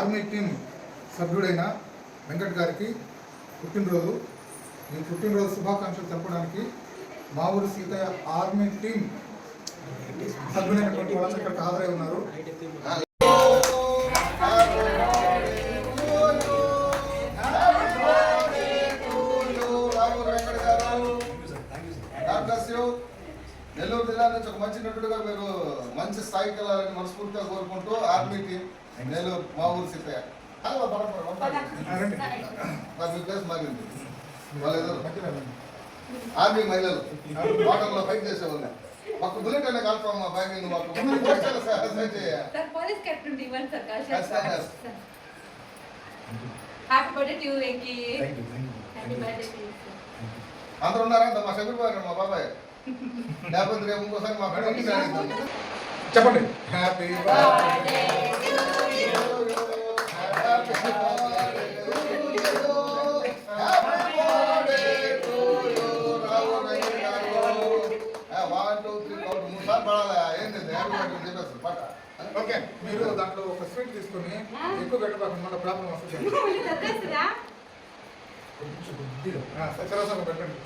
Army team సభ్యుడైన Venkat గారికి పుట్టినరోజు. ఈ పుట్టినరోజు శుభాకాంక్షలు తెలపడానికి మా ఊరు సీతయ్య ఆర్మీ టీం సభ్యులైనటువంటి వాళ్ళందరూ ఇక్కడికి హాజరై ఉన్నారు. నుంచి ఒక మంచి నటుడుగా మీరు మంచి స్థాయికి వెళ్ళాలని మనస్ఫూర్తిగా కోరుకుంటూ ఆర్మీ టీం నెల్లూరు మా ఊరు మీ ప్లేస్ మారింది వాళ్ళు రండి. ఆర్మీ మహిళలు. వాటర్లో ఫైట్ చేసేవాళ్ళు. మాకు బుల్లెట్ అనే కన్ఫర్మ్ మా బ్యాగ్ నువ్వు మాకు ముందు సైడ్. అందరు ఉన్నారా? అంత మా పోయారు మా బాబాయ్. లేకపోతే రేపు ఇంకోసారి మా ఫ్రెండ్. చెప్పండి హ్యాపీ. ఓకే మీరు దాంట్లో ఒక స్వీట్ తీసుకొని ఎక్కువ పెట్టబాకండి మళ్ళీ ప్రాబ్లం వస్తుంది? కొంచెం కొద్దిగా సరే, పెట్టండి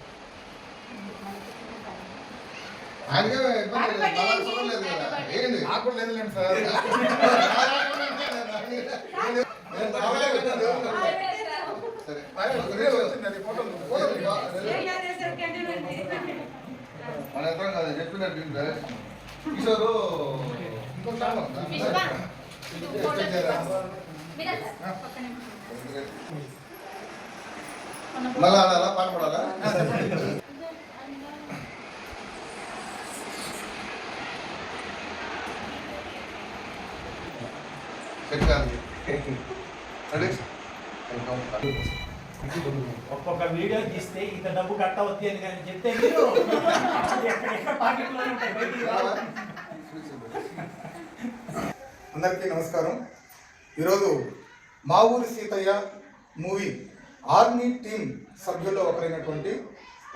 ఆయనకే ఇబ్బంది లేదు. లేదు కదా. ఏంది? నాకు కూడా. సరే. సార్. మన ఇద్దరం కాదు చెప్పినట్టు. కిషోరు ఇంకో. మళ్ళా పాట పాడాలా సెట్ కాదు రెడీ ఒక్కొక్క వీడియో తీస్తే ఇంత డబ్బు కట్ట వద్ది అని కానీ చెప్తే మీరు. అందరికీ నమస్కారం. ఈరోజు మా ఊరి సీతయ్య మూవీ ఆర్మీ టీం సభ్యుల్లో ఒకరైనటువంటి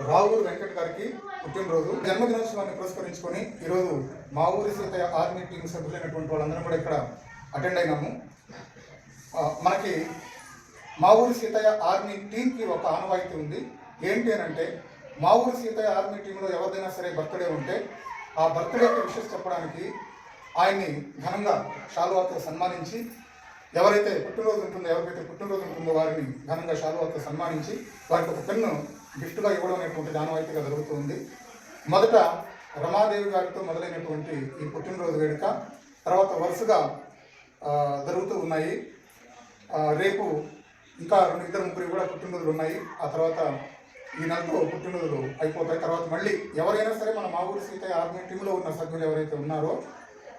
రావూరు వెంకట్ గారికి పుట్టినరోజు. జన్మదినోత్సవాన్ని పురస్కరించుకొని ఈరోజు మా ఊరి సీతయ్య ఆర్మీ టీం సభ్యులైనటువంటి వాళ్ళందరం కూడా ఇక్కడ అటెండ్ అయినాము. మనకి మా ఊరి సీతయ్య ఆర్మీ టీంకి ఒక ఆనవాయితీ ఉంది. ఏంటి అని అంటే మా ఊరి సీతయ్య ఆర్మీ టీంలో ఎవరిదైనా సరే బర్త్డే ఉంటే ఆ బర్త్డేకి విషెస్ చెప్పడానికి ఆయన్ని ఘనంగా షాలువాతో సన్మానించి ఎవరైతే పుట్టినరోజు ఉంటుందో ఎవరికైతే పుట్టినరోజు ఉంటుందో వారిని ఘనంగా షాలువాతో సన్మానించి వారికి ఒక పెన్ను గిఫ్ట్గా ఇవ్వడం అనేటువంటి ఆనవాయితీగా జరుగుతుంది. మొదట రమాదేవి గారితో మొదలైనటువంటి ఈ పుట్టినరోజు వేడుక తర్వాత వరుసగా జరుగుతూ ఉన్నాయి రేపు ఇంకా రెండు ఇద్దరు ముగ్గురు కూడా పుట్టినరోజులు ఉన్నాయి. ఆ తర్వాత ఈ నెలతో పుట్టినరోజులు అయిపోతాయి. తర్వాత మళ్ళీ ఎవరైనా సరే మన మా ఊరి సీతయ్య ఆర్మీ టీంలో ఉన్న సభ్యులు ఎవరైతే ఉన్నారో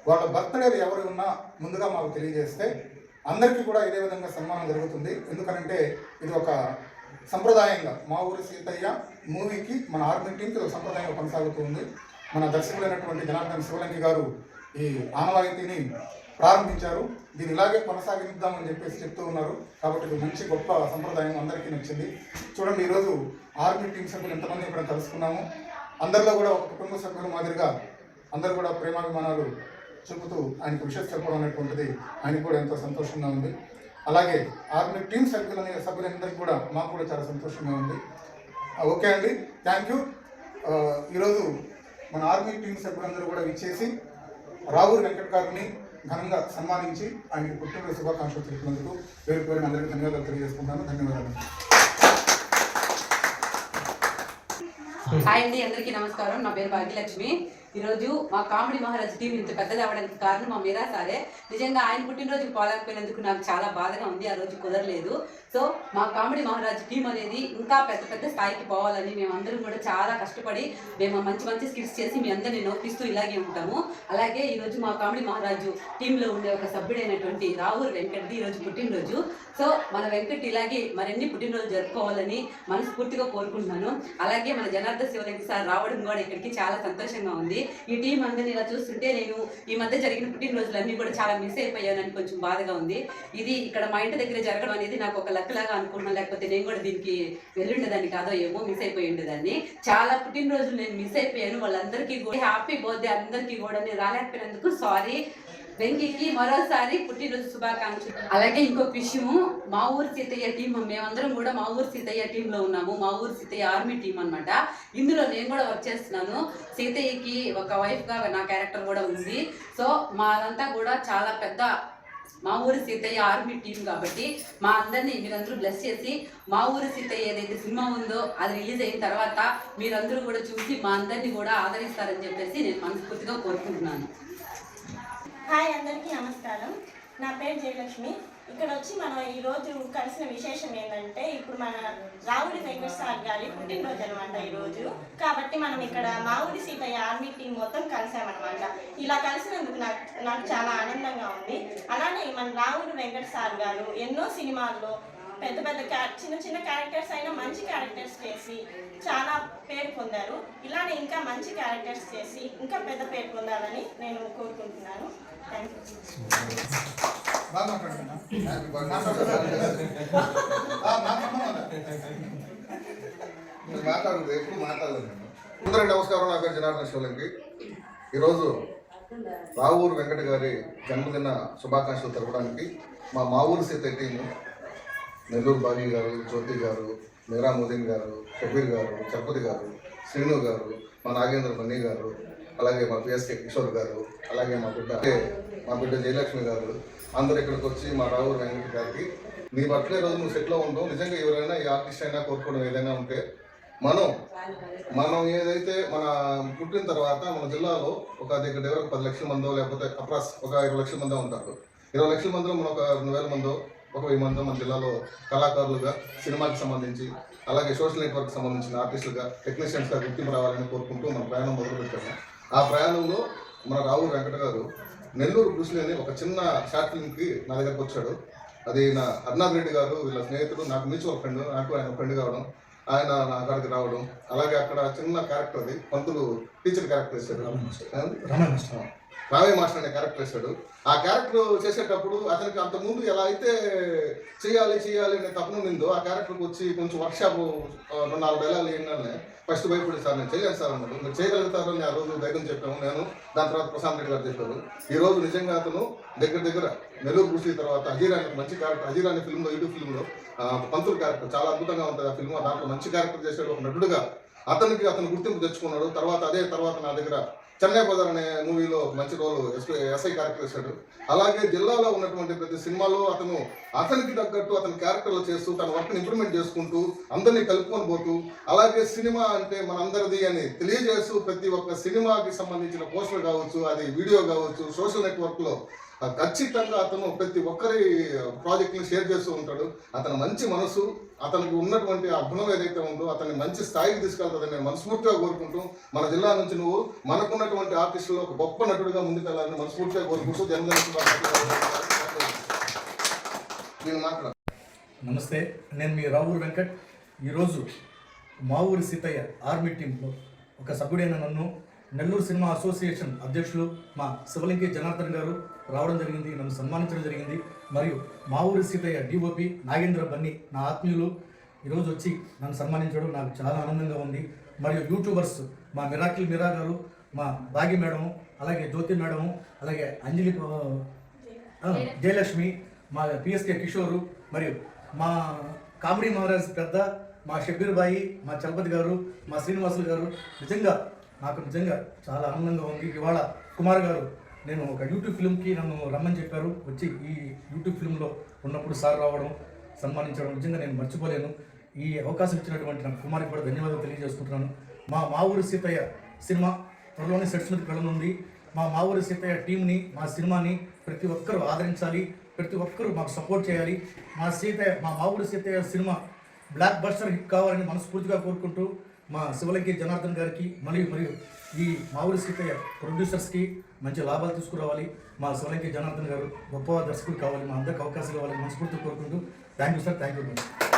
వాళ్ళ బర్త్డేలు ఎవరు ఉన్నా ముందుగా మాకు తెలియజేస్తే అందరికీ కూడా ఇదే విధంగా సన్మానం జరుగుతుంది. ఎందుకనంటే ఇది ఒక సంప్రదాయంగా మా ఊరి సీతయ్య మూవీకి మన ఆర్మీ టీంకి ఒక సంప్రదాయంగా కొనసాగుతుంది మన దర్శకులైనటువంటి జనార్దన్ శివలంకి గారు ఈ ఆనవాయితీని ప్రారంభించారు. దీన్ని ఇలాగే కొనసాగిద్దామని చెప్పేసి చెప్తూ ఉన్నారు. కాబట్టి ఇది మంచి గొప్ప సంప్రదాయం అందరికీ నచ్చింది. చూడండి ఈరోజు ఆర్మీ టీం సభ్యులు ఎంతమంది ఇక్కడ కలుసుకున్నాము. అందరిలో కూడా ఒక కుటుంబ సభ్యుల మాదిరిగా అందరూ కూడా ప్రేమాభిమానాలు చూపుతూ ఆయనకు విషయం చెప్పడం అనేటువంటిది ఆయనకు కూడా ఎంతో సంతోషంగా ఉంది. అలాగే ఆర్మీ టీం సభ్యులని సభ్యులందరికీ కూడా మాకు కూడా చాలా సంతోషంగా ఉంది. ఓకే అండి. థ్యాంక్ యూ ఈరోజు మన ఆర్మీ టీం సభ్యులందరూ కూడా విచ్చేసి రావు వెంకట్ గారిని ఘనంగా సన్మానించి ఆయనకి పుట్టినరోజు శుభాకాంక్షలు తెలిపినందుకు పేరు పేరు అందరికీ ధన్యవాదాలు తెలియజేసుకుంటాను. ధన్యవాదాలు. హాయ్ అండి అందరికీ నమస్కారం. నా పేరు భాగ్యలక్ష్మి. ఈరోజు మా కామెడీ మహారాజ్ టీం ఇంత పెద్దది అవ్వడానికి కారణం మా మీరా సారే. నిజంగా ఆయన పుట్టినరోజు పోలేకపోయినందుకు నాకు చాలా బాధగా ఉంది ఆ రోజు కుదరలేదు. సో మా కామెడీ మహారాజ్ టీం అనేది ఇంకా పెద్ద పెద్ద స్థాయికి పోవాలని మేము అందరం కూడా చాలా కష్టపడి మేము మంచి మంచి స్కిట్స్ చేసి మీ అందరిని నవ్విస్తూ ఇలాగే ఉంటాము. అలాగే ఈరోజు మా కామెడీ మహారాజు టీంలో ఉండే ఒక సభ్యుడైనటువంటి రాహుల్ వెంకట్ది ఈరోజు పుట్టినరోజు. సో మన వెంకట్ ఇలాగే మరిన్ని పుట్టినరోజు జరుపుకోవాలని మనస్ఫూర్తిగా కోరుకుంటున్నాను. అలాగే మన జనార్దన్ శివలింగ సార్ రావడం కూడా ఇక్కడికి చాలా సంతోషంగా ఉంది. ఈ టీం అందరిని ఇలా చూస్తుంటే నేను ఈ మధ్య జరిగిన పుట్టినరోజులన్నీ కూడా చాలా మిస్ అయిపోయానని కొంచెం బాధగా ఉంది. ఇది ఇక్కడ మా ఇంటి దగ్గర జరగడం అనేది నాకు ఒక లక్ లాగా అనుకున్నాను లేకపోతే నేను కూడా దీనికి వెళ్ళుండేదాన్ని కాదో ఏమో మిస్ అయిపోయి ఉండేదాన్ని. చాలా పుట్టినరోజులు నేను మిస్ అయిపోయాను. వాళ్ళందరికీ కూడా హ్యాపీ బర్త్డే అందరికీ కూడా. నేను రాలేకపోయినందుకు సారీ వెంగికి మరోసారి పుట్టినరోజు శుభాకాంక్షలు. అలాగే ఇంకొక విషయము మా ఊరు సీతయ్య టీం మేమందరం కూడా మా ఊరు సీతయ్య టీంలో ఉన్నాము. మా ఊరు సీతయ్య ఆర్మీ టీం అనమాట ఇందులో నేను కూడా వర్క్ చేస్తున్నాను. సీతయ్యకి ఒక వైఫ్గా నా క్యారెక్టర్ కూడా ఉంది. సో మాదంతా కూడా చాలా పెద్ద మా ఊరి సీతయ్య ఆర్మీ టీం కాబట్టి మా అందరినీ మీరందరూ బ్లెస్ చేసి మా ఊరి సీతయ్య ఏదైతే సినిమా ఉందో అది రిలీజ్ అయిన తర్వాత మీరందరూ కూడా చూసి మా అందరినీ కూడా ఆదరిస్తారని చెప్పేసి నేను మనస్ఫూర్తిగా కోరుకుంటున్నాను. హాయ్ అందరికీ నమస్కారం. నా పేరు జయలక్ష్మి. ఇక్కడ వచ్చి మనం ఈరోజు కలిసిన విశేషం ఏంటంటే ఇప్పుడు మన రావుడి వెంకట సార్ గారి పుట్టినరోజు అనమాట ఈరోజు కాబట్టి మనం ఇక్కడ మావుడి సీతయ్య ఆర్మీ టీం మొత్తం కలిసామన్నమాట. ఇలా కలిసినందుకు నాకు నాకు చాలా ఆనందంగా ఉంది. అలానే మన రావుడి వెంకట సార్ గారు ఎన్నో సినిమాల్లో పెద్ద పెద్ద క్యా- చిన్న చిన్న క్యారెక్టర్స్ అయినా మంచి క్యారెక్టర్స్ చేసి చాలా పేరు పొందారు. ఇలానే ఇంకా మంచి క్యారెక్టర్స్ చేసి ఇంకా పెద్ద పేరు పొందాలని నేను కోరుకుంటున్నాను. థ్యాంక్ యూ మాట్లాడదు ఎప్పుడు అందరికీ నమస్కారం నా పేరు జనార్దన్ శివలింగి. ఈరోజు రావూరు వెంకట గారి జన్మదిన శుభాకాంక్షలు తెలపడానికి మా మావూరు సీత టీము నెల్లూరు బాగి గారు జ్యోతి గారు మీరా మోదీన్ గారు షబీర్ గారు చలపతి గారు శ్రీను గారు మా నాగేంద్ర బన్నీ గారు అలాగే మా పిఎస్కే కిషోర్ గారు అలాగే మా బిడ్డ మా బిడ్డ జయలక్ష్మి గారు అందరు ఇక్కడికి వచ్చి మా రావు వెంకట గారికి నీ బర్త్డే రోజు నువ్వు సెట్లో ఉండవు. నిజంగా ఎవరైనా ఈ ఆర్టిస్ట్ అయినా కోరుకోవడం ఏదైనా ఉంటే మనం మనం ఏదైతే మన పుట్టిన తర్వాత మన జిల్లాలో ఒక దగ్గర దగ్గర ఒక పది లక్షల మందో లేకపోతే అప్రాస్ ఒక ఇరవై లక్షల మందో ఉంటారు. ఇరవై లక్షల మందిలో మనం ఒక రెండు వేల మందో ఒక వెయ్యి మందో మన జిల్లాలో కళాకారులుగా సినిమాకి సంబంధించి అలాగే సోషల్ నెట్వర్క్ సంబంధించిన ఆర్టిస్టులుగా టెక్నీషియన్స్గా గుర్తింపు రావాలని కోరుకుంటూ మన ప్రయాణం మొదలుపెట్టాము. ఆ ప్రయాణంలో మన రావు వెంకట గారు నెల్లూరు కృషి అని ఒక చిన్న షార్ట్ ఫిల్మ్కి నా దగ్గరకు వచ్చాడు. అది నా అర్నాథ్ రెడ్డి గారు వీళ్ళ స్నేహితుడు నాకు మ్యూచువల్ ఫ్రెండ్ నాకు ఆయన ఫ్రెండ్ కావడం ఆయన నా కాడికి రావడం అలాగే అక్కడ చిన్న క్యారెక్టర్ అది పంతులు టీచర్ క్యారెక్టర్ ఆ, రావే మాస్టర్ అనే క్యారెక్టర్ వేశాడు. ఆ క్యారెక్టర్ చేసేటప్పుడు అతనికి అంత ముందు ఎలా అయితే చేయాలి చేయాలి అనే తపన ఉందో ఆ క్యారెక్టర్కి వచ్చి కొంచెం వర్క్షాప్ రెండు నాలుగు డైలాగులు ఏంటంటే ఫస్ట్ భయపడి సార్ నేను చేయలేను సార్ అన్నాడు. మీరు చేయగలుగుతారు అని ఆ రోజు ధైర్యం చెప్పాము. నేను దాని తర్వాత ప్రశాంత్ రెడ్డి గారు చెప్పారు. ఈ రోజు నిజంగా అతను దగ్గర దగ్గర నెల్లూరు కృషి తర్వాత అజీరా అనే మంచి క్యారెక్టర్ అజీరా అనే ఫిల్మ్లో యూట్యూబ్ ఫిల్మ్లో పంతులు క్యారెక్టర్ చాలా అద్భుతంగా ఉంటుంది ఆ ఫిల్మ్ దాంట్లో మంచి క్యారెక్టర్ చేశాడు ఒక నటుడుగా. అతనికి అతను గుర్తింపు తెచ్చుకున్నాడు. తర్వాత అదే తర్వాత నా దగ్గర చెన్నై బజార్ అనే మూవీలో మంచి రోల్ ఎస్ఐ క్యారెక్టర్ వేశాడు అలాగే జిల్లాలో ఉన్నటువంటి ప్రతి సినిమాలో అతను అతనికి తగ్గట్టు అతని క్యారెక్టర్లు చేస్తూ తన వర్క్ని ఇంప్రూవ్మెంట్ చేసుకుంటూ అందరినీ కలుపుకొని పోతూ అలాగే సినిమా అంటే మనందరిది అని తెలియజేస్తూ ప్రతి ఒక్క సినిమాకి సంబంధించిన పోస్టర్ కావచ్చు అది వీడియో కావచ్చు సోషల్ నెట్వర్క్లో ఖచ్చితంగా అతను ప్రతి ఒక్కరి ప్రాజెక్ట్ని షేర్ చేస్తూ ఉంటాడు. అతను మంచి మనసు అతనికి ఉన్నటువంటి ఆ గుణం ఏదైతే ఉందో అతన్ని మంచి స్థాయికి తీసుకెళ్తుందని నేను మనస్ఫూర్తిగా కోరుకుంటూ మన జిల్లా నుంచి నువ్వు మనకున్నటువంటి ఆర్టిస్టులో ఒక గొప్ప నటుడిగా ముందుకెళ్ళాలని మనస్ఫూర్తిగా కోరుకుంటూ నేను మాట్లాడు నమస్తే నేను మీ రావురు వెంకట్. ఈరోజు మా ఊరి సీతయ్య ఆర్మీ టీంలో ఒక సభ్యుడైన నన్ను నెల్లూరు సినిమా అసోసియేషన్ అధ్యక్షులు మా శివలింగి జనార్దన్ గారు రావడం జరిగింది నన్ను సన్మానించడం జరిగింది. మరియు మా ఊరి సీతయ్య డిఓపి నాగేంద్ర బన్నీ నా ఆత్మీయులు ఈరోజు వచ్చి నన్ను సన్మానించడం నాకు చాలా ఆనందంగా ఉంది. మరియు యూట్యూబర్స్ మా మిరాకిల్ మిరా గారు మా బాగి మేడం అలాగే జ్యోతి మేడం అలాగే అంజలి జయలక్ష్మి మా పిఎస్కే కిషోరు మరియు మా కామెడీ మహారాజ్ పెద్ద మా షబ్బీర్ బాయి మా చలపతి గారు మా శ్రీనివాసులు గారు నిజంగా నాకు నిజంగా చాలా ఆనందంగా ఉంది. ఇవాళ కుమార్ గారు నేను ఒక యూట్యూబ్ ఫిల్మ్కి నన్ను రమ్మని చెప్పారు. వచ్చి ఈ యూట్యూబ్ ఫిల్మ్లో ఉన్నప్పుడు సార్ రావడం సన్మానించడం నిజంగా నేను మర్చిపోలేను. ఈ అవకాశం ఇచ్చినటువంటి నా కుమార్కి కూడా ధన్యవాదాలు తెలియజేసుకుంటున్నాను. మా మా ఊరి సీతయ్య సినిమా త్వరలోనే సెట్స్ మీదకి వెళ్ళనుంది. మా మా ఊరి సీతయ్య టీంని మా సినిమాని ప్రతి ఒక్కరూ ఆదరించాలి. ప్రతి ఒక్కరూ మాకు సపోర్ట్ చేయాలి. మా సీతయ్య మా మా ఊరి Seethayya cinema blockbuster hit కావాలని మనస్ఫూర్తిగా కోరుకుంటూ మా శివలంకి జనార్దన్ గారికి మరియు మరియు ఈ మా ఊరి సీతయ్య ప్రొడ్యూసర్స్కి మంచి లాభాలు తీసుకురావాలి. మా సోలంకి జనార్దన్ గారు గొప్ప దర్శకుడు కావాలి. మా అందరికి అవకాశాలు కావాలి మనస్ఫూర్తి కోరుకుంటూ thank you sir. Thank you